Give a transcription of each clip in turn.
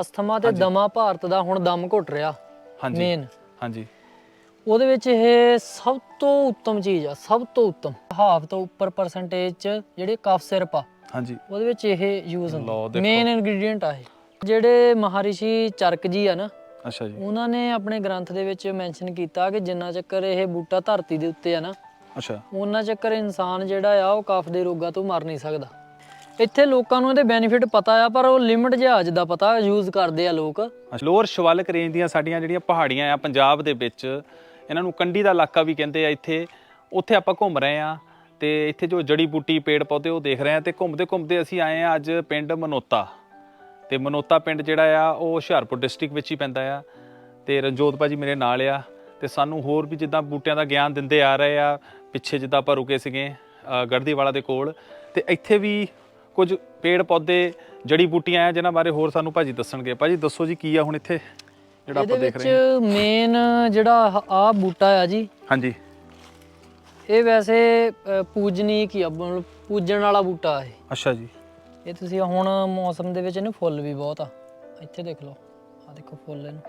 Asthma ਤੇ ਦਮਾ ਭਾਰਤ ਦਾ ਹੁਣ ਦਮ ਘੁੱਟ ਰਿਹਾ ਹਾਂਜੀ। ਮੇਨ ਹਾਂਜੀ। ਉਹਦੇ ਵਿੱਚ ਇਹ ਸਭ ਤੋਂ ਉੱਤਮ ਚੀਜ਼ ਆ ਸਭ ਤੋਂ ਉੱਤਮ। ਹਾਫ ਤੋਂ ਉੱਪਰ ਪਰਸੈਂਟੇਜ ਚ ਜਿਹੜੇ ਕਫ ਸਿਰਪ ਆ ਹਾਂਜੀ। ਉਹਦੇ ਵਿੱਚ ਇਹ ਯੂਜ਼ ਹੁੰਦਾ। ਮੇਨ ਇਨਗਰੀਡੀਅੰਟ ਆ ਇਹ। ਜਿਹੜੇ ਮਹਾਰਿਸ਼ੀ ਚਰਕ ਜੀ ਆ ਨਾ ਅੱਛਾ ਜੀ। ਉਹਨਾਂ ਨੇ ਆਪਣੇ ਗ੍ਰੰਥ ਦੇ ਵਿੱਚ ਮੈਂਸ਼ਨ ਕੀਤਾ ਕਿ ਜਿੰਨਾ ਚੱਕਰ ਇਹ ਬੂਟਾ ਧਰਤੀ ਦੇ ਉੱਤੇ ਆ ਨਾ ਅੱਛਾ। ਉਹਨਾਂ ਚੱਕਰ ਇਨਸਾਨ ਜਿਹੜਾ ਆ ਉਹ ਕਫ ਦੇ ਰੋਗਾਂ ਤੋਂ ਮਰ ਨਹੀਂ ਸਕਦਾ। ਇੱਥੇ ਲੋਕਾਂ ਨੂੰ ਇਹਦੇ ਬੈਨੀਫਿਟ ਪਤਾ ਆ ਪਰ ਉਹ ਲਿਮਟ ਜਹਾਜ਼ ਦਾ ਪਤਾ ਯੂਜ਼ ਕਰਦੇ ਆ ਲੋਕ। ਲੋਅਰ ਸ਼ਿਵਾਲਿਕ ਰੇਂਜ ਦੀਆਂ ਸਾਡੀਆਂ ਜਿਹੜੀਆਂ ਪਹਾੜੀਆਂ ਆ ਪੰਜਾਬ ਦੇ ਵਿੱਚ ਇਹਨਾਂ ਨੂੰ ਕੰਢੀ ਦਾ ਇਲਾਕਾ ਵੀ ਕਹਿੰਦੇ ਆ ਇੱਥੇ। ਉੱਥੇ ਆਪਾਂ ਘੁੰਮ ਰਹੇ ਆ ਤੇ ਇੱਥੇ ਜੋ ਜੜੀ ਬੂਟੀ ਪੇੜ ਪੌਦੇ ਉਹ ਦੇਖ ਰਹੇ ਆ ਤੇ ਘੁੰਮਦੇ ਘੁੰਮਦੇ ਅਸੀਂ ਆਏ ਆ ਅੱਜ ਪਿੰਡ ਮਨੋਤਾ। ਤੇ ਮਨੋਤਾ ਪਿੰਡ ਜਿਹੜਾ ਆ ਉਹ ਹੁਸ਼ਿਆਰਪੁਰ ਡਿਸਟ੍ਰਿਕਟ ਵਿੱਚ ਹੀ ਪੈਂਦਾ ਆ। ਤੇ ਰਣਜੋਤ ਭਾਜੀ ਮੇਰੇ ਨਾਲ ਆ ਤੇ ਸਾਨੂੰ ਹੋਰ ਵੀ ਜਿੱਦਾਂ ਬੂਟਿਆਂ ਦਾ ਗਿਆਨ ਦਿੰਦੇ ਆ ਰਹੇ ਆ ਪਿੱਛੇ ਜਿੱਦਾਂ ਆਪਾਂ ਰੁਕੇ ਸੀਗੇ ਅ, ਗੜਦੀਵਾਲਾ ਦੇ ਕੋਲ। ਤੇ ਇੱਥੇ ਵੀ ਕੁਝ ਪੇੜ ਪੌਦੇ ਜੜੀ ਬੂਟੀਆਂ ਆ ਜਿਨ੍ਹਾਂ ਬਾਰੇ ਹੋਰ ਸਾਨੂੰ ਭਾਜੀ ਦੱਸਣਗੇ। ਭਾਜੀ ਦੱਸੋ ਜੀ ਕੀ ਆ ਹੁਣ ਇੱਥੇ? ਜਿਹੜਾ ਇਹਦੇ ਆਪਾਂ ਦੇਖ ਵਿੱਚ ਰਹੇ ਹਾਂ। ਮੇਨ ਜਿਹੜਾ ਆ ਬੂਟਾ ਆ ਜੀ। ਹਾਂਜੀ। ਇਹ ਵੈਸੇ ਪੂਜਨੀਕ ਹੀ ਆ ਮਤਲਬ ਪੂਜਣ ਵਾਲਾ ਬੂਟਾ ਇਹ। ਅੱਛਾ ਜੀ। ਇਹ ਤੁਸੀਂ ਹੁਣ ਮੌਸਮ ਦੇ ਵਿੱਚ ਇਹਨੂੰ ਫੁੱਲ ਵੀ ਬਹੁਤ ਆ। ਇੱਥੇ ਦੇਖ ਲਓ। ਆ ਦੇਖੋ ਫੁੱਲ ਇਹਨੂੰ।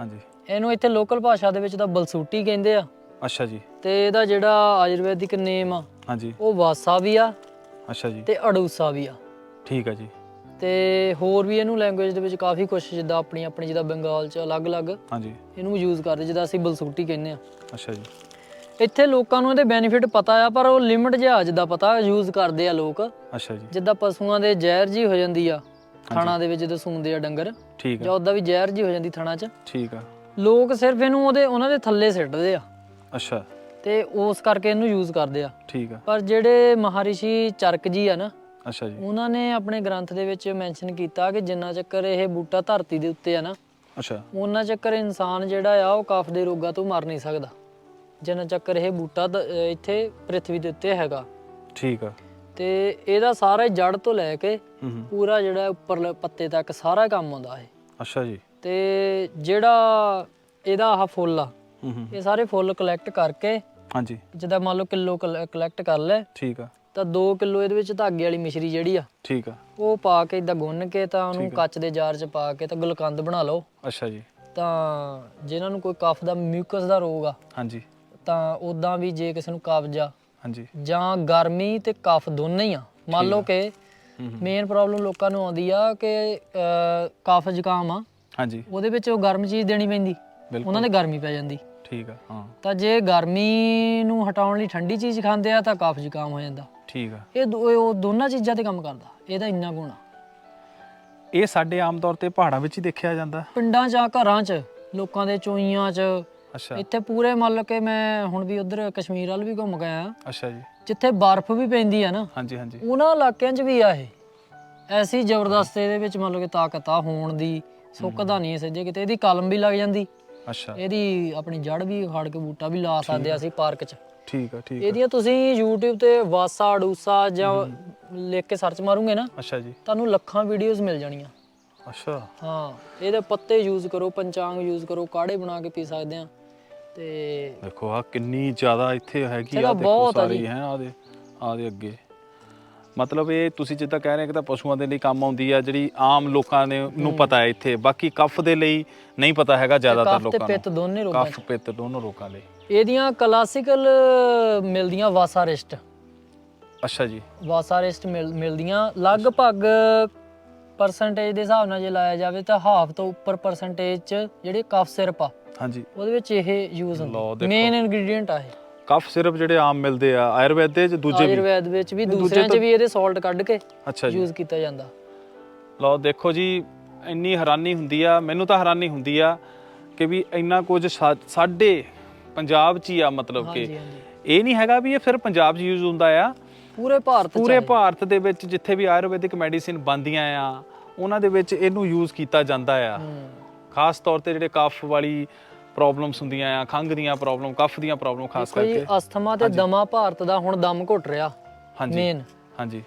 ਹਾਂਜੀ। ਇਹਨੂੰ ਇੱਥੇ ਲੋਕਲ ਭਾਸ਼ਾ ਦੇ ਵਿੱਚ ਤਾਂ ਬਲਸੂਟੀ ਕਹਿੰਦੇ ਆ। ਅੱਛਾ ਜੀ। ਤੇ ਇਹਦਾ ਜਿਹੜਾ ਆਯੁਰਵੈਦਿਕ ਨੇਮ ਆ ਹਾਂਜੀ। ਉਹ ਵਾਸਾ ਵੀ ਆ। ਅੱਛਾ ਜੀ। ਤੇ ਅਡੂਸਾ ਵੀ ਆ। ਠੀਕ ਆ ਜੀ। ਤੇ ਹੋਰ ਵੀ ਇਹਨੂੰ ਲੈਂਗੁਏਜ ਦੇ ਵਿੱਚ ਕਾਫੀ ਕੁਝ ਜਿੱਦਾਂ ਆਪਣੀ ਆਪਣੀ ਜਿੱਦਾਂ ਬੰਗਾਲ 'ਚ ਅਲੱਗ-ਅਲੱਗ। ਹਾਂਜੀ। ਇਹਨੂੰ ਯੂਜ਼ ਕਰਦੇ ਜਿੱਦਾਂ ਅਸੀਂ ਬਲਸੂਟੀ ਕਹਿੰਦੇ ਆ। ਅੱਛਾ ਜੀ। ਇੱਥੇ ਲੋਕਾਂ ਨੂੰ ਇਹਦੇ ਬੈਨੀਫਿਟ ਪਤਾ ਆ ਪਰ ਉਹ ਲਿਮਟ ਜਹਾਜ਼ ਦਾ ਪਤਾ ਯੂਜ਼ ਕਰਦੇ ਆ ਲੋਕ। ਅੱਛਾ ਜੀ। ਜਿੱਦਾਂ ਪਸ਼ੂਆਂ ਦੇ ਜ਼ਹਿਰ ਜੀ ਹੋ ਜਾਂਦੀ ਆ ਥਣਾ ਦੇ ਵਿੱਚ ਜਦੋਂ ਸੂੰਦੇ ਆ ਡੰਗਰ। ਠੀਕ ਜਾਂ ਆ ਉਦਾਂ ਵੀ ਜ਼ਹਿਰ ਜੀ ਹੋ ਜਾਂਦੀ ਥਣਾ 'ਚ। ਠੀਕ ਆ। ਲੋਕ ਸਿਰਫ ਇਹਨੂੰ ਉਹਦੇ ਉਹਨਾਂ ਦੇ ਥੱਲੇ ਸਿੱਟਦੇ ਆ। ਅੱਛਾ। ਤੇ ਉਸ ਕਰਕੇ ਇਹਨੂੰ ਯੂਜ਼ ਕਰਦੇ ਆ। ਠੀਕ ਆ। ਪਰ ਜਿਹੜੇ ਮਹਾਰਿਸ਼ੀ ਚਰਕ ਜੀ ਆ ਨਾ ਅੱਛਾ ਜੀ। ਉਹਨਾਂ ਨੇ ਆਪਣੇ ਗ੍ਰੰਥ ਦੇ ਵਿੱਚ ਮੈਂਸ਼ਨ ਕੀਤਾ ਕਿ ਜਿੰਨਾ ਚੱਕਰ ਇਹ ਬੂਟਾ ਧਰਤੀ ਦੇ ਉੱਤੇ ਆ ਨਾ ਅੱਛਾ। ਉਹਨਾਂ ਚੱਕਰ ਇਨਸਾਨ ਜਿਹੜਾ ਆ ਉਹ ਕਫ ਦੇ ਰੋਗਾਂ ਤੋਂ ਮਰ ਨਹੀਂ ਸਕਦਾ। ਜਿੰਨਾ ਚੱਕਰ ਇਹ ਬੂਟਾ ਇੱਥੇ ਪ੍ਰithvi ਦੇ ਉੱਤੇ ਹੈਗਾ। ਠੀਕ ਆ। ਤੇ ਇਹਦਾ ਸਾਰਾ ਜੜ ਤੋਂ ਲੈ ਕੇ ਪੂਰਾ ਜਿਹੜਾ ਉੱਪਰਲੇ ਪੱਤੇ ਤੱਕ ਸਾਰਾ ਕੰਮ ਆਉਂਦਾ ਹੈ ਅੱਛਾ ਜੀ। ਤੇ ਜਿਹੜਾ ਇਹਦਾ ਆਹ ਫੁੱਲ ਆ ਇਹ ਸਾਰੇ ਫੁੱਲ ਕਲੈਕਟ ਕਰਕੇ ਹਾਂਜੀ। ਜਿੱਦਾਂ ਮੰਨ ਲਓ ਕਿਲੋ ਕਲੈਕਟ ਕਰ ਲੈ। ਠੀਕ ਆ। ਤਾਂ 2 ਕਿਲੋ ਇਹਦੇ ਵਿੱਚ ਧਾਗੇ ਵਾਲੀ ਮਿਸ਼ਰੀ ਜਿਹੜੀ ਆ ਠੀਕ ਆ। ਉਹ ਪਾ ਕੇ ਇਦਾਂ ਗੁੰਨ ਕੇ ਤਾਂ ਉਹਨੂੰ ਕੱਚ ਦੇ ਜਾਰ 'ਚ ਪਾ ਕੇ ਤਾਂ ਗੁਲਕੰਦ ਬਣਾ ਲਓ। ਅੱਛਾ ਜੀ। ਤਾਂ ਜਿਨ੍ਹਾਂ ਨੂੰ ਕੋਈ ਕਫ ਦਾ ਮਿਊਕਸ ਦਾ ਰੋਗ ਆ ਹਾਂਜੀ। ਤਾਂ ਉਦਾਂ ਵੀ ਜੇ ਕਿਸੇ ਨੂੰ ਕਬਜ਼ ਹਾਂਜੀ। ਜਾਂ ਗਰਮੀ ਤੇ ਕਫ ਦੋਨੇ ਹੀ ਆ। ਮੰਨ ਲਓ ਕਿ ਮੇਨ ਪ੍ਰੋਬਲਮ ਲੋਕਾਂ ਨੂੰ ਆਉਂਦੀ ਆ ਕਿ ਕਫ ਜ਼ੁਕਾਮ ਆ। ਹਾਂਜੀ। ਉਹਦੇ ਵਿੱਚ ਉਹ ਗਰਮ ਚੀਜ਼ ਦੇਣੀ ਪੈਂਦੀ। ਉਹਨਾਂ ਦੇ ਗਰਮੀ ਪੈ ਜਾਂਦੀ। ਠੀਕ ਆ ਹਾਂ। ਤਾਂ ਜੇ ਗਰਮੀ ਨੂੰ ਹਟਾਉਣ ਲਈ ਠੰਡੀ ਚੀਜ਼ ਖਾਂਦੇ ਆ ਤਾਂ ਕਫ ਜ਼ੁਕਾਮ ਹੋ ਜਾਂਦਾ। ਠੀਕ ਆ। ਇਹ ਦੋ- ਉਹ ਦੋਨਾਂ ਚੀਜ਼ਾਂ ਤੇ ਕੰਮ ਕਰਦਾ ਇਹਦਾ ਇੰਨਾ ਗੁਣ ਆ। ਇਹ ਸਾਡੇ ਆਮ ਤੌਰ ਤੇ ਪਹਾੜਾਂ ਵਿੱਚ ਹੀ ਦੇਖਿਆ ਜਾਂਦਾ। ਪਿੰਡਾਂ 'ਚ ਆ ਘਰਾਂ 'ਚ ਲੋਕਾਂ ਦੇ ਚੋਈਆਂ 'ਚ। ਅੱਛਾ। ਇੱਥੇ ਪੂਰੇ ਮੰਨ ਲਓ ਕਿ ਮੈਂ ਹੁਣ ਵੀ ਉਧਰ ਕਸ਼ਮੀਰ ਵੱਲ ਵੀ ਘੁੰਮ ਗਿਆ ਅੱਛਾ ਜੀ। ਜਿੱਥੇ ਬਰਫ਼ ਵੀ ਪੈਂਦੀ ਆ ਨਾ। ਹਾਂਜੀ ਹਾਂਜੀ। ਉਹਨਾਂ ਇਲਾਕਿਆਂ 'ਚ ਵੀ ਆ ਇਹ। ਐਸੀ ਜ਼ਬਰਦਸਤ ਇਹਦੇ ਵਿੱਚ ਮੰਨ ਲਓ ਕਿ ਤਾਕਤ ਆ ਹੋਣ ਦੀ ਸੁੱਕਦਾ ਨਹੀਂ ਸੱਜੇ ਕਿਤੇ ਇਹਦੀ ਕਲਮ ਵੀ ਲੱਗ ਜਾਂਦੀ। ਅੱਛਾ। ਇਹਦੀ ਆਪਣੀ ਜੜ ਵੀ ਖੜ ਕੇ ਬੂਟਾ ਵੀ ਲਾ ਸਕਦੇ ਆ। ਅਸੀਂ ਪਾਰਕ 'ਚ। ਠੀਕ ਆ ਠੀਕ ਆ। ਇਹਦੀਆਂ ਤੁਸੀਂ YouTube ਤੇ ਵਾਸਾ ਅਡੂਸਾ ਜਾਂ ਲਿਖ ਕੇ ਸਰਚ ਮਾਰੋਗੇ ਨਾ ਅੱਛਾ ਜੀ। ਤੁਹਾਨੂੰ ਲੱਖਾਂ ਵੀਡੀਓਜ਼ ਮਿਲ ਜਾਣੀਆਂ। ਅੱਛਾ। ਹਾਂ ਇਹਦੇ ਪੱਤੇ ਯੂਜ਼ ਕਰੋ ਪੰਚਾਂਗ ਯੂਜ਼ ਕਰੋ ਕਾੜੇ ਬਣਾ ਕੇ ਪੀ ਸਕਦੇ ਆ। ਤੇ ਦੇਖੋ ਆ ਕਿੰਨੀ ਜ਼ਿਆਦਾ ਇੱਥੇ ਹੈਗੀ ਜਗ੍ਹਾ ਆ ਦੇਖੋ ਬਹੁਤ ਆ ਸਾਰੀ। ਹੈ ਆ ਦੇ ਆ ਦੇ ਅੱਗੇ। ਮਤਲਬ ਇਹ ਤੁਸੀਂ ਜਿੱਦਾਂ ਕਹਿ ਰਹੇ ਕਿ ਤਾਂ ਪਸ਼ੂਆਂ ਦੇ ਲਈ ਕੰਮ ਆਉਂਦੀ ਆ ਜਿਹੜੀ ਆਮ ਲੋਕਾਂ ਨੇ ਨੂੰ ਪਤਾ ਹੈ ਇੱਥੇ। ਬਾਕੀ ਕਫ ਦੇ ਲਈ ਨਹੀਂ ਪਤਾ ਹੈਗਾ ਜ਼ਿਆਦਾਤਰ ਕਫ ਤੇ ਲੋਕਾਂ ਪਿੱਤ ਨੂੰ ਦੋਨੇ ਰੋਗਾਂ ਕਫ ਪਿੱਤ ਦੋਨੋਂ ਰੋਗਾਂ ਲਈ। ਇਹਦੀਆਂ ਕਲਾਸਿਕਲ ਮਿਲਦੀਆਂ ਵਾਸਾਰਿਸਟ। ਅੱਛਾ ਜੀ। ਵਾਸਾਰਿਸਟ ਮਿਲ- ਮਿਲਦੀਆਂ। ਲਗਭਗ ਪਰਸੈਂਟੇਜ ਦੇ ਹਿਸਾਬ ਨਾਲ ਜੇ ਲਾਇਆ ਜਾਵੇ ਤਾਂ ਹਾਫ ਤੋਂ ਉੱਪਰ ਪਰਸੈਂਟੇਜ ਚ ਜਿਹੜੇ ਕਫ ਸਿਰਪ ਆ ਹਾਂਜੀ। ਉਹਦੇ ਵਿੱਚ ਇਹ ਯੂਜ਼ ਹੁੰਦਾ। ਮੇਨ ਇਨਗਰੀਡੀਅੰਟ ਆ ਇਹ। ਕਫ ਸਿਰਪ ਜਿਹੜੇ ਆਮ ਮਿਲਦੇ ਆ ਆਯੁਰਵੈਦ ਦੇ ਚ ਦੂਜੇ ਵੀ? ਆਯੁਰਵੈਦ ਵਿੱਚ ਵੀ ਦੂਜੇ ਦੂਸਰਿਆਂ ਚ ਤਾਂ- ਵੀ ਇਹਦੇ ਸਾਲਟ ਕੱਢ ਕੇ ਅੱਛਾ ਜੀ। ਯੂਜ਼ ਕੀਤਾ ਜਾਂਦਾ। ਲਓ ਦੇਖੋ ਜੀ ਇੰਨੀ ਹੈਰਾਨੀ ਹੁੰਦੀ ਆ ਮੈਨੂੰ ਤਾਂ ਹੈਰਾਨੀ ਹੁੰਦੀ ਆ ਕਿ ਵੀ ਇੰਨਾ ਕੁਝ ਸਾ- ਸਾਡੇ ਪੰਜਾਬ 'ਚ ਹੀ ਆ ਮਤਲਬ ਕਿ। ਹਾਂਜੀ। ਹਾਂਜੀ ਇਹ ਨਹੀਂ ਹੈਗਾ ਵੀ ਇਹ ਫਿਰ ਪੰਜਾਬ 'ਚ ਯੂਜ਼ ਹੁੰਦਾ ਆ। ਪੂਰੇ ਭਾਰਤ ਚ ਪੂਰੇ ਆ ਭਾਰਤ ਦੇ ਵਿੱਚ ਜਿੱਥੇ ਵੀ ਆਯੁਰਵੈਦਿਕ ਮੈਡੀਸਿਨ ਬਣਦੀਆਂ ਆ ਉਹਨਾਂ ਦੇ ਵਿੱਚ ਇਹਨੂੰ ਯੂਜ਼ ਕੀਤਾ ਜਾਂਦਾ ਆ। ਹੂੰ। ਖਾਸ ਤੌਰ ਤੇ ਜਿਹੜੇ ਕਫ ਵਾਲੀ ਪ੍ਰੋਬਲਮਸ ਹੁੰਦੀਆਂ ਆ ਖੰਘ ਦੀਆਂ ਪ੍ਰੋਬਲਮ ਕਫ ਦੀਆਂ ਪ੍ਰੋਬਲਮ ਖਾਸ ਕਰਕੇ। ਅਸਥਮਾ ਤੇ ਦਮਾ ਭਾਰਤ ਦਾ ਹੁਣ ਦਮ ਘੁੱਟ ਰਿਹਾ ਹਾਂਜੀ। ਮੇਨ ਹਾਂਜੀ।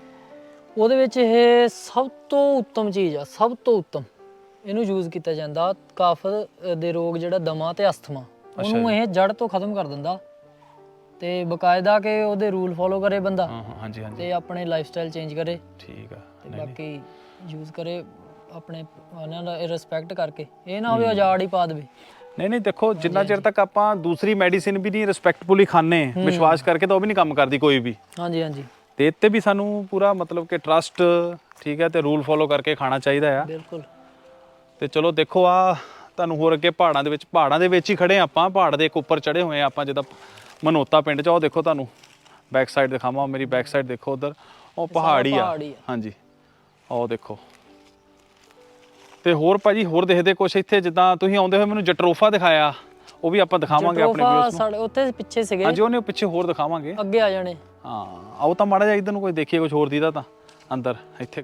ਉਹਦੇ ਵਿੱਚ ਇਹ ਸਭ ਤੋਂ ਉੱਤਮ ਚੀਜ਼ ਆ ਸਭ ਤੋਂ ਉੱਤਮ। ਇਹਨੂੰ ਯੂਜ਼ ਕੀਤਾ ਜਾਂਦਾ ਕਫ ਦੇ ਰੋਗ ਜਿਹੜਾ ਦਮਾ ਤੇ ਅਸਥਮਾ। ਉਹਨੂੰ ਇਹ ਜੜ ਤੋਂ ਖਤਮ ਕਰ ਦਿੰਦਾ ਤੇ ਬਕਾਇਦਾ ਕਿ ਉਹਦੇ ਰੂਲ ਫੋਲੋ ਕਰੇ ਬੰਦਾ ਹਾਂ ਹਾਂ ਹਾਂਜੀ ਹਾਂਜੀ। ਤੇ ਆਪਣੇ ਲਾਈਫ ਸਟਾਈਲ ਚੇਂਜ ਕਰੇ। ਠੀਕ ਆ। ਤੇ ਬਾਕੀ ਯੂਜ਼ ਕਰੇ ਆਪਣੇ ਉਹਨਾਂ ਦਾ ਰਿਸਪੈਕਟ ਕਰਕੇ। ਇਹ ਨਾ ਹੋਵੇ ਆਜ਼ਾਦ ਹੀ ਪਾ ਦੇਵੇ। ਨਹੀਂ ਨਹੀਂ ਦੇਖੋ ਜਿੰਨਾ ਚਿਰ ਤੱਕ ਆਪਾਂ ਦੂਸਰੀ ਮੈਡੀਸਿਨ ਵੀ ਨਹੀਂ ਰਿਸਪੈਕਟਫੁਲੀ ਖਾਣੇ ਵਿਸ਼ਵਾਸ ਕਰਕੇ ਤਾਂ ਉਹ ਵੀ ਨਹੀਂ ਕੰਮ ਕਰਦੀ ਕੋਈ ਵੀ। ਹਾਂਜੀ ਹਾਂਜੀ। ਤੇ ਇੱਥੇ ਵੀ ਸਾਨੂੰ ਪੂਰਾ ਮਤਲਬ ਕਿ ਟਰਸਟ ਠੀਕ ਹੈ ਤੇ ਰੂਲ ਫੋਲੋ ਕਰਕੇ ਖਾਣਾ ਚਾਹੀਦਾ ਆ। ਬਿਲਕੁਲ। ਤੇ ਚਲੋ ਦੇਖੋ ਆ ਤੁਹਾਨੂੰ ਹੋਰ ਅੱਗੇ ਪਹਾੜਾਂ ਦੇ ਵਿੱਚ ਪਹਾੜਾਂ ਦੇ ਵਿੱਚ ਹੀ ਖੜੇ ਆਪਾਂ ਪਹਾੜ ਦੇ ਇੱਕ ਉੱਪਰ ਚੜੇ ਹੋਏ ਆ ਆਪਾਂ ਜਿੱਦਾਂ ਮਨੋਤਾ ਪਿੰਡ ਚ ਉਹ ਦੇਖੋ ਤੁਹਾਨੂੰ ਬੈਕ ਸਾਈਡ ਦਿਖਾਵਾਂ ਮੇਰੀ ਬੈਕ ਸਾਈਡ ਦੇਖੋ ਉਧਰ ਉਹ ਪਹਾੜ ਆ। ਹਾਂਜੀ। ਉਹ ਦੇਖੋ ਤੇ ਹੋਰ ਭਾਜੀ ਹੋਰ ਦੇਖਦੇ ਕੁਛ ਇੱਥੇ ਜਿੱਦਾਂ ਤੁਸੀਂ ਆਉਂਦੇ ਹੋਏ ਮੈਨੂੰ ਜਟਰੋਫਾ ਦਿਖਾਇਆ ਉਹ ਵੀ ਆਪਾਂ ਦਿਖਾਵਾਂਗੇ ਆਪਣੇ ਵੀਡੀਓਸ ਨੂੰ। ਸਾਡੇ ਉੱਥੇ ਪਿੱਛੇ ਸੀਗੇ। ਹਾਂਜੀ ਉਹਨੇ ਪਿੱਛੇ ਹੋਰ ਦਿਖਾਵਾਂਗੇ। ਅੱਗੇ ਆ ਜਾਣੇ। ਹਾਂ ਆਓ ਤਾਂ ਮਾੜਾ ਜਿਹਾ ਇੱਧਰ ਨੂੰ ਕੋਈ ਦੇਖੀਏ ਕੁਝ ਹੋਰ ਦੀਦਾ ਤਾਂ ਅੰਦਰ ਇੱਥੇ।